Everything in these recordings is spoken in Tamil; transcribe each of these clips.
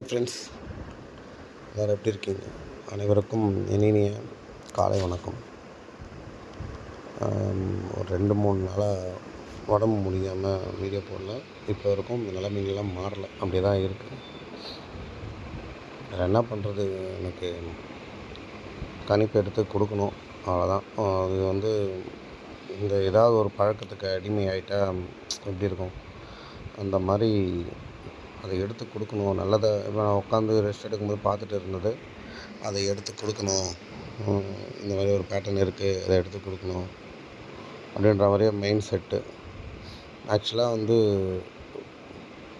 ஃப்ரெண்ட்ஸ் எல்லோரும் எப்படி இருக்கீங்க? அனைவருக்கும் இனிய காலை வணக்கம். ஒரு ரெண்டு மூணு நாளாக உடம்பு முடியாமல் வீடியோ போடல. இப்போ வரைக்கும் இந்த நிலைமைகள்லாம் மாறல. அப்படி தான் இருக்குது வேறு என்ன பண்ணுறது எனக்கு கணிப்பு எடுத்து கொடுக்கணும். அவ்வளோதான் அது வந்து இந்த ஏதாவது ஒரு பழக்கத்துக்கு அடிமை ஆகிட்டா எப்படி இருக்கும்? அந்த மாதிரி அதை எடுத்து கொடுக்கணும். நல்லதை இப்போ நான் உட்காந்து ரெஸ்ட் எடுக்கும்போது பார்த்துட்டு இருந்தது. அதை எடுத்து கொடுக்கணும். இந்த மாதிரி ஒரு பேட்டர்ன் இருக்குது அதை எடுத்து கொடுக்கணும். அப்படின்ற மாதிரியே மைண்ட் செட்டு ஆக்சுவலாக வந்து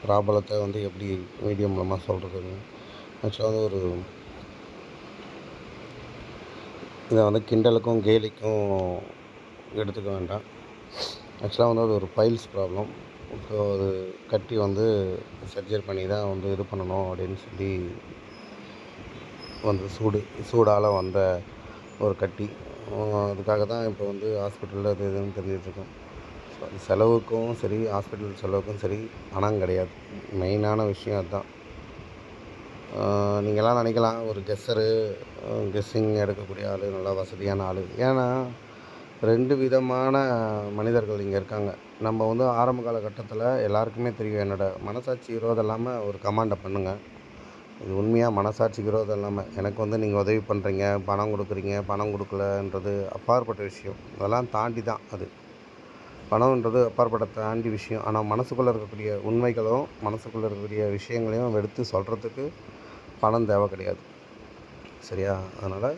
ப்ராப்ளத்தை வந்து எப்படி மீடியம் மூலமாக சொல்கிறது ஆக்சுவலாக வந்து ஒரு இதை வந்து கிண்டலுக்கும் கேலிக்கும் எடுத்துக்க வேண்டாம். ஆக்சுவலாக வந்து அது ஒரு பைல்ஸ் ப்ராப்ளம் இப்போ ஒரு கட்டி வந்து சர்ஜரி பண்ணி தான் வந்து இது பண்ணணும் அப்படின்னு சொல்லி வந்து சூடு சூடால் வந்த ஒரு கட்டி. அதுக்காக தான் இப்போ வந்து ஹாஸ்பிட்டலில் அது இதுன்னு தெரிஞ்சிட்ருக்கோம் ஸோ அது செலவுக்கும் சரி ஹாஸ்பிட்டல் செலவுக்கும் சரி பணம் கிடையாது. மெயினான விஷயம் அதுதான். நீங்களாம் நினைக்கலாம் ஒரு கெஸ்ஸரு கெஸ்ஸிங் எடுக்கக்கூடிய ஆள் நல்லா வசதியான ஆள். ஏன்னா ரெண்டு விதமான மனிதர்கள் இங்கே இருக்காங்க. நம்ம வந்து ஆரம்ப காலகட்டத்தில் எல்லாருக்குமே தெரியும் என்னோடய மனசாட்சி விரோதம் இல்லாமல் ஒரு கமாண்டை பண்ணுங்கள் இது உண்மையாக மனசாட்சி விரோதம் இல்லாமல் எனக்கு வந்து நீங்கள் உதவி பண்ணுறீங்க பணம் கொடுக்குறீங்க பணம் கொடுக்கலன்றது அப்பாற்பட்ட விஷயம். அதெல்லாம் தாண்டி தான் அது. பணம்ன்றது அப்பாற்பட்ட தாண்டி விஷயம். ஆனால் மனசுக்குள்ளே இருக்கக்கூடிய உண்மைகளும் மனசுக்குள்ளே இருக்கக்கூடிய விஷயங்களையும் எடுத்து சொல்கிறதுக்கு பணம் தேவை கிடையாது. சரியா? அதனால்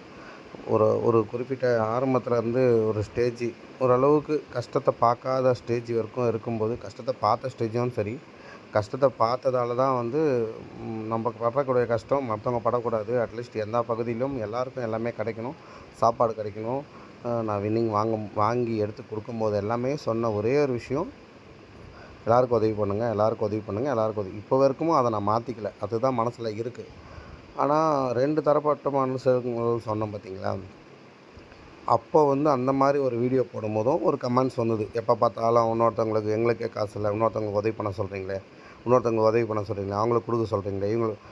ஒரு ஒரு குறிப்பிட்ட ஆரம்பத்தில் இருந்து ஒரு ஸ்டேஜ் ஓரளவுக்கு கஷ்டத்தை பார்க்காத ஸ்டேஜ் வரைக்கும் இருக்கும்போது கஷ்டத்தை பார்த்த ஸ்டேஜும் சரி. கஷ்டத்தை பார்த்ததால தான் வந்து நம்ம படக்கூடிய கஷ்டம் மற்றவங்க படக்கூடாது. அட்லீஸ்ட் எந்த பகுதியிலும் எல்லாருக்கும் எல்லாமே கிடைக்கணும். சாப்பாடு கிடைக்கணும். நான் வின்னிங் வாங்க வாங்கி எடுத்து கொடுக்கும்போது எல்லாமே சொன்ன ஒரே ஒரு விஷயம் எல்லாருக்கும் உதவி பண்ணுங்கள் எல்லாருக்கும் உதவி பண்ணுங்கள் எல்லாருக்கும் உதவி. இப்போ வரைக்கும் அதை நான் மாற்றிக்கல அதுதான் மனசில் இருக்குது ஆனால் ரெண்டு தரப்பட்ட மனுஷங்கள் சொன்னோம் பார்த்தீங்களா அப்போ வந்து அந்த மாதிரி ஒரு வீடியோ போடும்போதும் ஒரு கமெண்ட்ஸ் வந்தது. எப்போ பார்த்தாலும் இன்னொருத்தவங்களுக்கு எங்களுக்கே காசு இல்லை இன்னொருத்தவங்களுக்கு உதவி பண்ண சொல்கிறீங்களே இன்னொருத்தவங்களுக்கு உதவி பண்ண சொல்கிறீங்களே அவங்களுக்கு கொடுக்க சொல்கிறீங்களே இவங்களுக்கு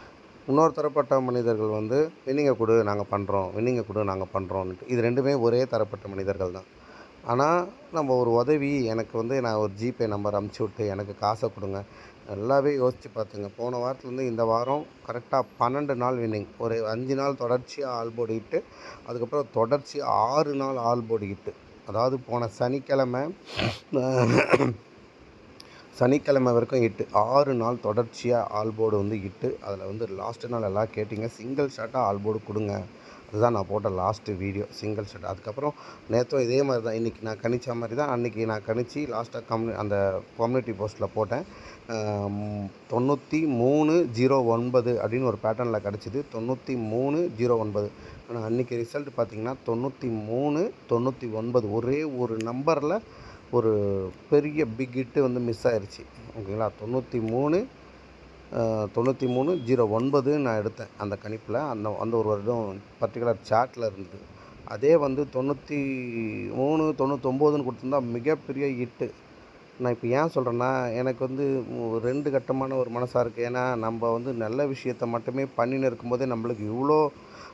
இன்னொரு தரப்பட்ட மனிதர்கள் வந்து வின்னிங்கை கொடு நாங்கள் பண்ணுறோம் வின்னிங்கை கொடு நாங்கள் பண்ணுறோன்ட்டு இது ரெண்டுமே ஒரே தரப்பட்ட மனிதர்கள் தான். ஆனால் நம்ம ஒரு உதவி எனக்கு வந்து நான் ஒரு ஜிபே நம்பர் அமுச்சு விட்டு எனக்கு காசை கொடுங்க நல்லாவே யோசித்து பார்த்துங்க. போன வாரத்துலேருந்து இந்த வாரம் கரெக்டாக பன்னெண்டு நாள் வின்னிங். ஒரு அஞ்சு நாள் தொடர்ச்சியாக ஆல் போர்டு ஹிட்டு அதுக்கப்புறம் தொடர்ச்சி ஆறு நாள் ஆல் போர்டு ஹிட்டு அதாவது போன சனிக்கிழமை சனிக்கிழமை வரைக்கும் ஹிட்டு. ஆறு நாள் தொடர்ச்சியாக ஆல் போர்டு வந்து ஹிட்டு. அதில் வந்து லாஸ்ட்டு நாள் எல்லாம் கேட்டிங்க. சிங்கிள் ஷாட்டாக ஆல் போர்டு கொடுங்க. அதுதான் நான் போட்ட லாஸ்ட்டு வீடியோ சிங்கிள் செட் அதுக்கப்புறம் நேற்றும் இதே மாதிரி தான் இன்றைக்கி நான் கணிச்ச மாதிரி தான் அன்றைக்கி நான் கணித்து லாஸ்ட்டாக கம்யூ அந்த கம்யூனிட்டி போஸ்ட்டில் போட்டேன். தொண்ணூற்றி மூணு ஜீரோ ஒன்பது அப்படின்னு ஒரு பேட்டர்னில் கிடச்சிது தொண்ணூற்றி மூணு ஜீரோ ஒன்பது. ஆனால் அன்றைக்கி ரிசல்ட் பார்த்திங்கன்னா தொண்ணூற்றி மூணு தொண்ணூற்றி ஒன்பது. ஒரே ஒரு நம்பரில் ஒரு பெரிய பிக் ஹிட்டு வந்து மிஸ் ஆயிடுச்சு ஓகேங்களா? தொண்ணூற்றி மூணு தொண்ணூற்றி மூணு ஜீரோ ஒன்பது நான் எடுத்தேன் அந்த கணிப்பில். அந்த அந்த ஒரு வருடம் பர்டிகுலர் சார்ட்டில் இருந்தது. அதே வந்து தொண்ணூற்றி மூணு தொண்ணூத்தொம்போதுன்னு கொடுத்துருந்தா மிகப்பெரிய ஹிட்டு நான் இப்போ ஏன் சொல்கிறேன்னா எனக்கு வந்து ஒரு ரெண்டு கட்டமான ஒரு மனசாக இருக்குது ஏன்னா நம்ம வந்து நல்ல விஷயத்த மட்டுமே பண்ணின்னு இருக்கும்போதே நம்மளுக்கு இவ்வளோ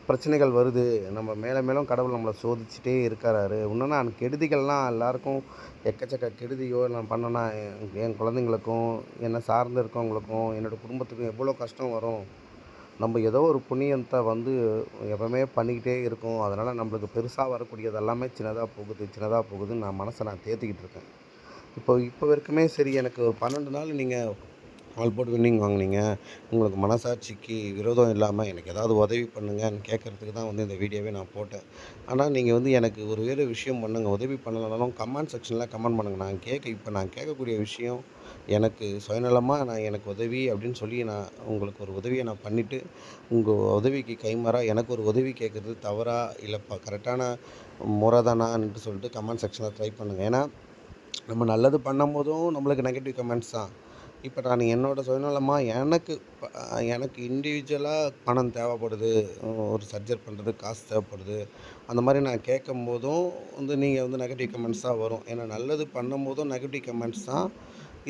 பிரச்சனைகள் வருது. நம்ம மேலே மேலும் கடவுள் நம்மளை சோதிச்சுட்டே இருக்கிறாரு இன்னும் நான் கெடுதிகள்லாம் எல்லாருக்கும் எக்கச்சக்க கெடுதியோ நான் பண்ணனா என் என் குழந்தைங்களுக்கும் என்னை சார்ந்து இருக்கவங்களுக்கும் என்னோடய குடும்பத்துக்கும் எவ்வளோ கஷ்டம் வரும். நம்ம ஏதோ ஒரு புண்ணியத்தை வந்து எப்பவுமே பண்ணிக்கிட்டே இருக்கோம். அதனால் நம்மளுக்கு பெருசாக வரக்கூடியது எல்லாமே சின்னதாக போகுது சின்னதாக போகுதுன்னு நான் மனசை நான் தேத்திக்கிட்டு இருக்கேன். இப்போ இப்போ வரைக்குமே சரி எனக்கு ஒரு பன்னெண்டு நாள் நீங்கள் ஆல் போட்டு வின்னிங் வாங்குனீங்க. உங்களுக்கு மனசாட்சிக்கு விரோதம் இல்லாமல் எனக்கு ஏதாவது உதவி பண்ணுங்கன்னு கேட்குறதுக்கு தான் வந்து இந்த வீடியோவே நான் போட்டேன். ஆனால் நீங்கள் வந்து எனக்கு ஒரு வேறு விஷயம் பண்ணுங்கள் உதவி பண்ணலனாலும் கமெண்ட் செக்ஷனில் கமெண்ட் பண்ணுங்கள் நான் கேட்க இப்போ நான் கேட்கக்கூடிய விஷயம் எனக்கு சுயநலமாக நான் எனக்கு உதவி அப்படின்னு சொல்லி நான் உங்களுக்கு ஒரு உதவியை நான் பண்ணிவிட்டு உங்கள் உதவிக்கு கைமாறா எனக்கு ஒரு உதவி கேட்குறது தவறா இல்லை கரெக்டான முறை தானான்ட்டு சொல்லிட்டு கமெண்ட் செக்ஷனில் ட்ரை பண்ணுங்கள் ஏன்னா நம்ம நல்லது பண்ணும் போதும் நம்மளுக்கு நெகட்டிவ் கமெண்ட்ஸ் தான். இப்போ நான் என்னோடய சுயநலமாக எனக்கு எனக்கு இண்டிவிஜுவலாக பணம் தேவைப்படுது ஒரு சர்ஜர் பண்ணுறதுக்கு காசு தேவைப்படுது. அந்த மாதிரி நான் கேட்கும் போதும் வந்து நீங்கள் வந்து நெகட்டிவ் கமெண்ட்ஸ் தான் வரும். ஏன்னா நல்லது பண்ணும் போதும் நெகட்டிவ் கமெண்ட்ஸ் தான்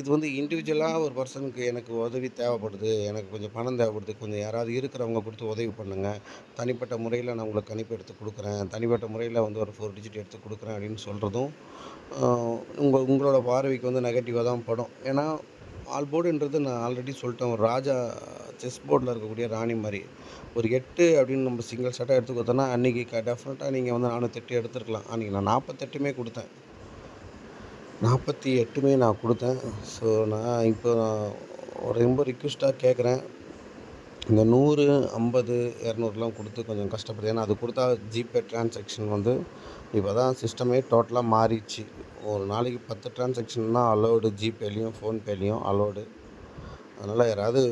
இது வந்து இண்டிவிஜுவலாக ஒரு பர்சனுக்கு எனக்கு உதவி தேவைப்படுது எனக்கு கொஞ்சம் பணம் தேவைப்படுது கொஞ்சம் யாராவது இருக்கிறவங்க கொடுத்து உதவி பண்ணுங்கள் தனிப்பட்ட முறையில் நான் உங்களுக்கு கணிப்பு எடுத்து கொடுக்குறேன். தனிப்பட்ட முறையில் வந்து ஒரு ஃபோர் டிஜிட் எடுத்து கொடுக்குறேன் அப்படின்னு சொல்கிறதும் உங்கள் உங்களோட பார்வைக்கு வந்து நெகட்டிவாக தான் படும். ஏன்னா ஆல் போர்டுன்றது நான் ஆல்ரெடி சொல்லிட்டேன் ஒரு ராஜா செஸ் போர்டில் இருக்கக்கூடிய ராணி மாதிரி. ஒரு எட்டு அப்படின்னு நம்ம சிங்கிள் ஷாட்டாக எடுத்து கொடுத்தோன்னா அன்றைக்கி டெஃபினட்டாக நீங்கள் வந்து நானூற்றெட்டு எடுத்துருக்கலாம். அன்றைக்கி நான் நாற்பத்தெட்டுமே கொடுத்தேன். நாற்பத்தி எட்டுமே நான் கொடுத்தேன். ஸோ நான் இப்போ நான் ரொம்ப ரிக்வெஸ்ட்டாக கேட்குறேன். இந்த நூறு ஐம்பது இரநூறுலாம் கொடுத்து கொஞ்சம் கஷ்டப்படுது ஏன்னா அது கொடுத்தா ஜிபே டிரான்சாக்ஷன் வந்து இப்போ தான் சிஸ்டமே டோட்டலாக மாறிடுச்சு. ஒரு நாளைக்கு பத்து டிரான்சாக்ஷன் தான் அலோடு ஜிபேலேயும் ஃபோன்பேலேயும் அலோடு அதனால் யாராவது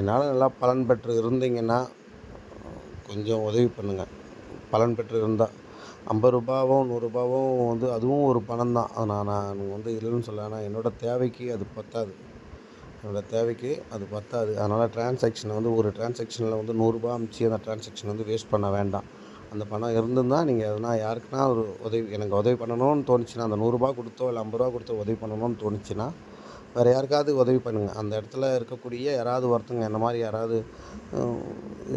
என்னால் நல்லா பலன் பெற்று இருந்தீங்கன்னா கொஞ்சம் உதவி பண்ணுங்கள் பலன் பெற்று இருந்தால் ஐம்பது ரூபாவும் நூறுரூபாவும் வந்து அதுவும் ஒரு பணம் தான். அது நான் நான் வந்து இல்லைன்னு சொல்ல ஆனால் என்னோடய தேவைக்கு அது பத்தாது. என்னோடய தேவைக்கு அது பத்தாது. அதனால் டிரான்சாக்ஷனை வந்து ஒரு டிரான்சாக்ஷனில் வந்து நூறுரூபா அமுச்சு அந்த டிரான்சாக்ஷன் வந்து வேஸ்ட் பண்ண வேண்டாம். அந்த பணம் இருந்திருந்தால் நீங்கள் எதனா யாருக்குன்னா ஒரு உதவி எனக்கு உதவி பண்ணணும்னு தோணுச்சுன்னா அந்த நூறுரூபா கொடுத்தோ இல்லை ஐம்பது ரூபா கொடுத்தோ உதவி பண்ணணும்னு தோணுச்சுன்னா வேறு யாருக்காவது உதவி பண்ணுங்கள் அந்த இடத்துல இருக்கக்கூடிய யாராவது ஒருத்தங்க என்ன மாதிரி யாராவது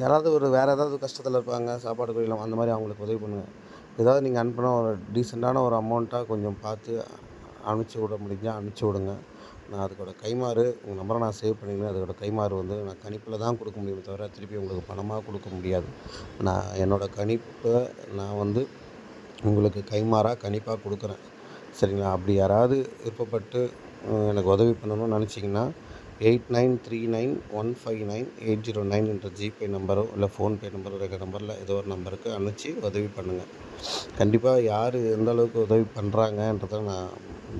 யாராவது ஒரு வேறு ஏதாவது கஷ்டத்தில் இருப்பாங்க சாப்பாடு குறையிலாம் அந்த மாதிரி அவங்களுக்கு உதவி பண்ணுங்கள் ஏதாவது நீங்கள் அனுப்பினா ஒரு டீசெண்டான ஒரு அமௌண்ட்டாக கொஞ்சம் பார்த்து அனுப்பிச்சி விட முடிஞ்சால் அனுப்பிச்சி விடுங்க. நான் அதுக்கோட கைமாறு உங்கள் நம்பரை நான் சேவ் பண்ணிக்கிறேன். அதோட கைமாறு வந்து நான் கணிப்பில் தான் கொடுக்க முடியுமே தவிர திருப்பி உங்களுக்கு பணமாக கொடுக்க முடியாது. நான் என்னோடய கணிப்பை நான் வந்து உங்களுக்கு கைமாறாக கணிப்பாக கொடுக்குறேன். சரிங்களா? அப்படி யாராவது விருப்பப்பட்டு எனக்கு உதவி பண்ணணும்னு நினச்சிங்கன்னா eight nine three nine one five nine eight zero nine என்ற ஜிபே நம்பரோ இல்லை ஃபோன்பே நம்பரோ இருக்கிற நம்பரில் ஏதோ ஒரு நம்பருக்கு அனுப்பிச்சி உதவி பண்ணுங்கள் கண்டிப்பாக யார் எந்த அளவுக்கு உதவி பண்ணுறாங்கன்றத நான்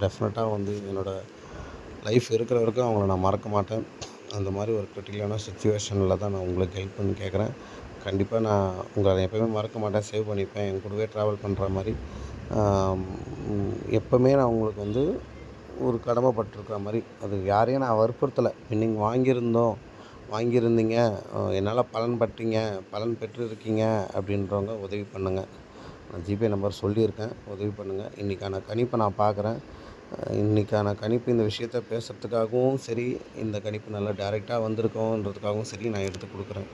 டெஃபினட்டாக வந்து என்னோடய லைஃப் இருக்கிற வரைக்கும் அவங்கள நான் மறக்க மாட்டேன். அந்த மாதிரி ஒரு கிரிட்டிக்கலான சுச்சுவேஷனில் தான் நான் உங்களுக்கு ஹெல்ப் பண்ணி கேட்குறேன். கண்டிப்பாக நான் உங்களை எப்போயுமே மறக்க மாட்டேன் சேவ் பண்ணிப்பேன். என் கூடவே ட்ராவல் பண்ணுற மாதிரி எப்போவுமே நான் உங்களுக்கு வந்து ஒரு கடமைப்பட்டிருக்கிற மாதிரி. அது யாரையும் நான் வற்புறுத்தலை. நீங்கள் வாங்கியிருந்தோம் வாங்கியிருந்தீங்க என்னால் பலன் பட்டீங்க பலன் பெற்று இருக்கீங்க அப்படின்றவங்க உதவி பண்ணுங்கள் நான் ஜிபே நம்பர் சொல்லியிருக்கேன் உதவி பண்ணுங்கள் இன்றைக்கான கணிப்பை நான் பார்க்குறேன் இன்றைக்கான கணிப்பு இந்த விஷயத்த பேசுகிறதுக்காகவும் சரி இந்த கணிப்பு நல்லா டைரெக்டாக வந்திருக்கோன்றதுக்காகவும் சரி நான் எடுத்து கொடுக்குறேன்.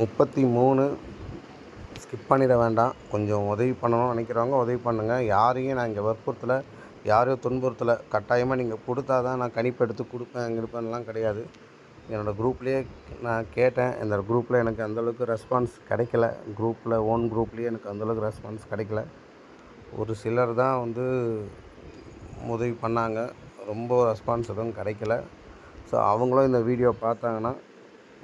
முப்பத்தி மூணு ஸ்கிப் பண்ணிட வேண்டாம். கொஞ்சம் உதவி பண்ணணும்னு நினைக்கிறவங்க உதவி பண்ணுங்கள் யாரையும் நான் இங்கே வற்புறுத்தலை. யாரையும் துன்புறுத்தலை. கட்டாயமாக நீங்கள் கொடுத்தா தான் நான் கணிப்பு எடுத்து கொடுப்பேன் இருப்பேன்லாம் கிடையாது. என்னோடய குரூப்லேயே நான் கேட்டேன். இந்த குரூப்பில் எனக்கு அந்தளவுக்கு ரெஸ்பான்ஸ் கிடைக்கல. குரூப்பில் ஓன் குரூப்லேயே எனக்கு அந்தளவுக்கு ரெஸ்பான்ஸ் கிடைக்கல. ஒரு சிலர் தான் வந்து உதவி பண்ணாங்க. ரொம்ப ரெஸ்பான்ஸ் எதுவும் கிடைக்கல. ஸோ அவங்களும் இந்த வீடியோ பார்த்தாங்கன்னா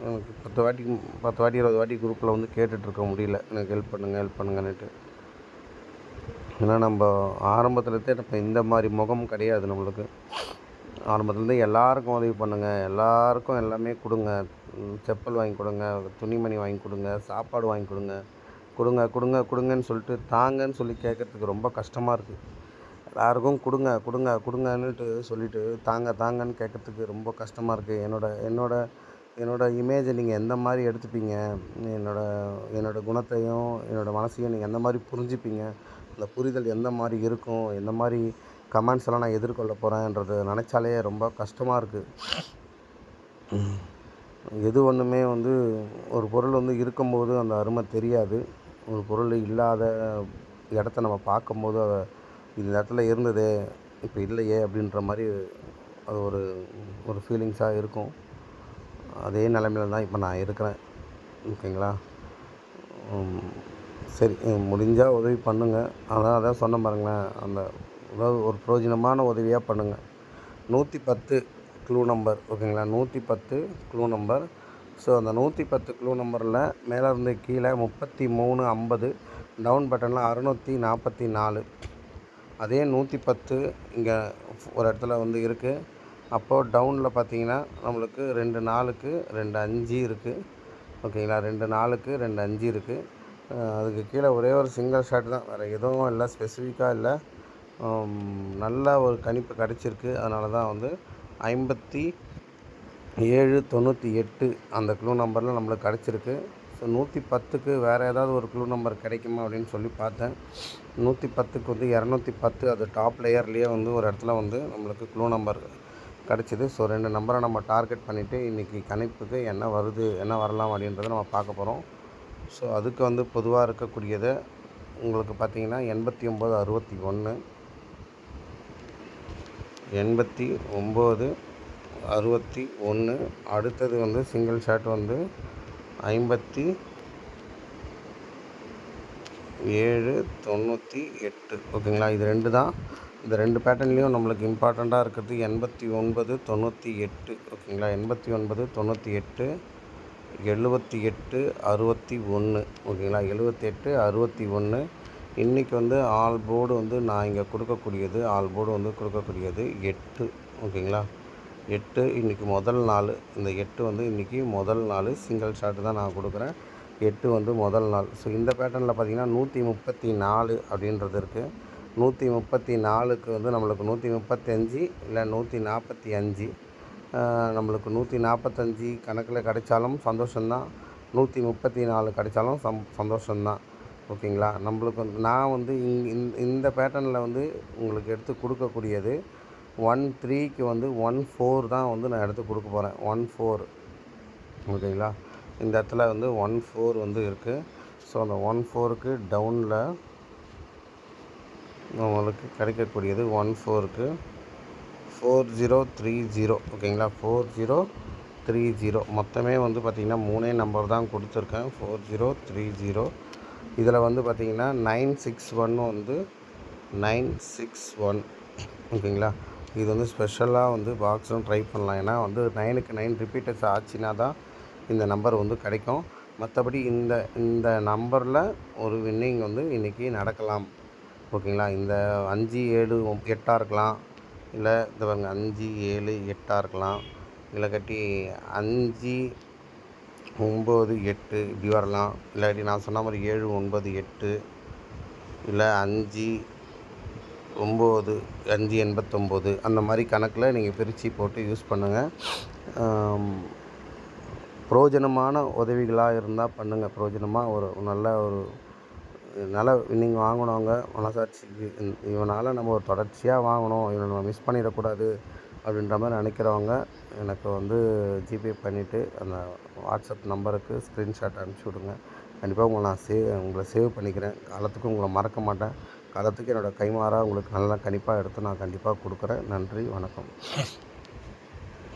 எனக்கு பத்து வாட்டி பத்து வாட்டி இருபது வாட்டி குரூப்பில் வந்து கேட்டுட்ருக்க முடியல. எனக்கு ஹெல்ப் பண்ணுங்கள் ஹெல்ப் பண்ணுங்கன்னுட்டு. ஏன்னா நம்ம ஆரம்பத்துலேருந்தே நம்ம இந்த மாதிரி முகம் கிடையாது நம்மளுக்கு. ஆரம்பத்துலேருந்து எல்லாருக்கும் உதவி பண்ணுங்கள் எல்லாருக்கும் எல்லாமே கொடுங்க. செப்பல் வாங்கி கொடுங்க. துணிமணி வாங்கி கொடுங்க. சாப்பாடு வாங்கி கொடுங்க. கொடுங்க கொடுங்க கொடுங்கன்னு சொல்லிட்டு தாங்கன்னு சொல்லி கேட்குறதுக்கு ரொம்ப கஷ்டமாக இருக்குது எல்லாருக்கும் கொடுங்க கொடுங்க கொடுங்கன்னுட்டு சொல்லிவிட்டு தாங்க தாங்கன்னு கேட்குறதுக்கு ரொம்ப கஷ்டமாக இருக்குது என்னோட என்னோட என்னோடய இமேஜை நீங்கள் எந்த மாதிரி எடுத்துப்பீங்க? என்னோடய என்னோடய குணத்தையும் என்னோடய மனசையும் நீங்கள் எந்த மாதிரி புரிஞ்சுப்பீங்க? அந்த புரிதல் எந்த மாதிரி இருக்கும் எந்த மாதிரி கமெண்ட்ஸ் எல்லாம் நான் எதிர்கொள்ள போகிறேன்றது நினச்சாலே ரொம்ப கஷ்டமாக இருக்குது எது ஒன்றுமே வந்து ஒரு பொருள் வந்து இருக்கும்போது அந்த அருமை தெரியாது. ஒரு பொருள் இல்லாத இடத்த நம்ம பார்க்கும்போது அதை இந்த இடத்துல இருந்ததே இப்போ இல்லையே அப்படின்ற மாதிரி அது ஒரு ஒரு ஃபீலிங்ஸாக இருக்கும். அதே நிலமையில தான் இப்போ நான் இருக்கிறேன். ஓகேங்களா? சரி முடிஞ்சால் உதவி பண்ணுங்கள் அதான் அதான் சொன்ன பாருங்களேன். அந்த அதாவது ஒரு பிரயோஜனமான உதவியாக பண்ணுங்கள் நூற்றி பத்து க்ளூ நம்பர் ஓகேங்களா? நூற்றி பத்து க்ளூ நம்பர் ஸோ அந்த நூற்றி பத்து க்ளூ நம்பரில் மேலே இருந்து கீழே முப்பத்தி மூணு ஐம்பது டவுன் பட்டனில் அறுநூற்றி நாற்பத்தி நாலு அதே நூற்றி பத்து இங்கே ஒரு இடத்துல வந்து இருக்குது அப்போது டவுனில் பார்த்தீங்கன்னா நம்மளுக்கு ரெண்டு நாளுக்கு ரெண்டு அஞ்சு இருக்குது ஓகேங்களா? ரெண்டு நாளுக்கு ரெண்டு அஞ்சு இருக்குது அதுக்கு கீழே ஒரே ஒரு சிங்கிள் ஷாட் தான். வேறு எதுவும் இல்லை ஸ்பெசிஃபிக்காக இல்லை. நல்ல ஒரு கணிப்பு கிடச்சிருக்கு. அதனால தான் வந்து ஐம்பத்தி ஏழு தொண்ணூற்றி எட்டு அந்த க்ளூ நம்பரில் நம்மளுக்கு கிடச்சிருக்கு. ஸோ நூற்றி பத்துக்கு வேறு ஏதாவது ஒரு க்ளூ நம்பர் கிடைக்குமா அப்படின்னு சொல்லி பார்த்தேன். நூற்றி பத்துக்கு வந்து இரநூத்தி பத்து அது டாப் லேயர்லேயே வந்து ஒரு இடத்துல வந்து நம்மளுக்கு க்ளூ நம்பர் கிடச்சிது. ஸோ ரெண்டு நம்பரை நம்ம டார்கெட் பண்ணிவிட்டு இன்றைக்கி கணிப்புக்கு என்ன வருது என்ன வரலாம் அப்படின்றத நம்ம பார்க்க போகிறோம் ஸோ அதுக்கு வந்து பொதுவாக இருக்கக்கூடியது உங்களுக்கு பார்த்தீங்கன்னா எண்பத்தி ஒம்பது அறுபத்தி ஒன்று எண்பத்தி ஒம்பது அறுபத்தி ஒன்று அடுத்தது வந்து சிங்கிள் ஷாட் வந்து ஐம்பத்தி ஏழு தொண்ணூற்றி எட்டு. ஓகேங்களா? இது ரெண்டு தான். இந்த ரெண்டு பேட்டர்ன்லேயும் நம்மளுக்கு இம்பார்ட்டண்ட்டாக இருக்கிறது எண்பத்தி ஒன்பது தொண்ணூற்றி எட்டு. ஓகேங்களா? எண்பத்தி ஒன்பது தொண்ணூற்றி எட்டு எழுபத்தி எட்டு அறுபத்தி ஒன்று ஓகேங்களா? எழுபத்தி எட்டு அறுபத்தி ஒன்று. இன்றைக்கி வந்து ஆல் போர்டு வந்து நான் இங்கே கொடுக்கக்கூடியது ஆல் போர்டு வந்து கொடுக்கக்கூடியது எட்டு ஓகேங்களா? எட்டு இன்றைக்கி முதல் நாள். இந்த எட்டு வந்து இன்றைக்கி முதல் நாள். சிங்கிள் ஷாட்டு தான் நான் கொடுக்குறேன். எட்டு வந்து முதல் நாள். ஸோ இந்த பேட்டர்னில் பார்த்தீங்கன்னா நூற்றி முப்பத்தி நாலு அப்படின்றது இருக்குது நூற்றி முப்பத்தி நாலுக்கு வந்து நம்மளுக்கு நூற்றி முப்பத்தஞ்சு இல்லை நூற்றி நாற்பத்தி அஞ்சு. நம்மளுக்கு நூற்றி நாற்பத்தஞ்சி கணக்கில் கிடைச்சாலும் சந்தோஷம்தான். நூற்றி முப்பத்தி நாலு கிடைச்சாலும் சம் சந்தோஷம்தான். ஓகேங்களா? நம்மளுக்கு வந்து நான் வந்து இங் இந்த இந்த பேட்டர்னில் வந்து உங்களுக்கு எடுத்து கொடுக்கக்கூடியது ஒன் த்ரீக்கு வந்து ஒன் ஃபோர் தான் வந்து நான் எடுத்து கொடுக்க போகிறேன் ஒன் ஃபோர். ஓகேங்களா? இந்த இடத்துல வந்து ஒன் ஃபோர் வந்து இருக்குது ஸோ அந்த ஒன் ஃபோருக்கு டவுனில் உங்களுக்கு கிடைக்கக்கூடியது ஒன் ஃபோருக்கு. ஃபோர் ஜீரோ த்ரீ ஜீரோ ஓகேங்களா? Four zero three zero. மொத்தமே வந்து பார்த்திங்கன்னா மூணே நம்பர் தான் கொடுத்துருக்கேன். Four zero three zero. இதில் வந்து பார்த்திங்கன்னா நைன் சிக்ஸ் ஒன் வந்து நைன் சிக்ஸ் ஒன் ஓகேங்களா? இது வந்து ஸ்பெஷலாக வந்து பாக்ஸும் ட்ரை பண்ணலாம். ஏன்னா வந்து நைனுக்கு நைன் ரிப்பீட்டர்ஸ் ஆச்சுன்னா தான் இந்த நம்பர் வந்து கிடைக்கும். மற்றபடி இந்த இந்த நம்பரில் ஒரு வின்னிங் வந்து இன்றைக்கி நடக்கலாம். ஓகேங்களா? இந்த அஞ்சு ஏழு எட்டாக இருக்கலாம். இல்லை இந்த அஞ்சு ஏழு எட்டாக இருக்கலாம். இல்லை கட்டி அஞ்சு ஒம்பது எட்டு இப்படி வரலாம். இல்லாட்டி நான் சொன்ன மாதிரி ஏழு ஒன்பது எட்டு இல்லை அஞ்சு ஒம்பது அஞ்சு எண்பத்தொம்போது அந்த மாதிரி கணக்கில் நீங்கள் பிரித்து போட்டு யூஸ் பண்ணுங்கள் பிரயோஜனமான உதவிகளாக இருந்தால் பண்ணுங்கள் பிரயோஜனமாக ஒரு நல்ல ஒரு நல்ல நீங்கள் வாங்கினவங்க மனசாட்சிக்கு இவனால் நம்ம ஒரு தொடர்ச்சியாக வாங்கணும் இவனை நம்ம மிஸ் பண்ணிடக்கூடாது அப்படின்ற மாதிரி நினைக்கிறவங்க எனக்கு வந்து ஜிபே பண்ணிவிட்டு அந்த வாட்ஸ்அப் நம்பருக்கு ஸ்க்ரீன்ஷாட் அனுப்பிச்சி விடுங்க. கண்டிப்பாக உங்களை நான் சேவ் உங்களை சேவ் பண்ணிக்கிறேன். காலத்துக்கு உங்களை மறக்க மாட்டேன். காலத்துக்கு என்னோடய கைமாறாக உங்களுக்கு நல்லா கண்டிப்பாக எடுத்து நான் கண்டிப்பாக கொடுக்குறேன். நன்றி வணக்கம்.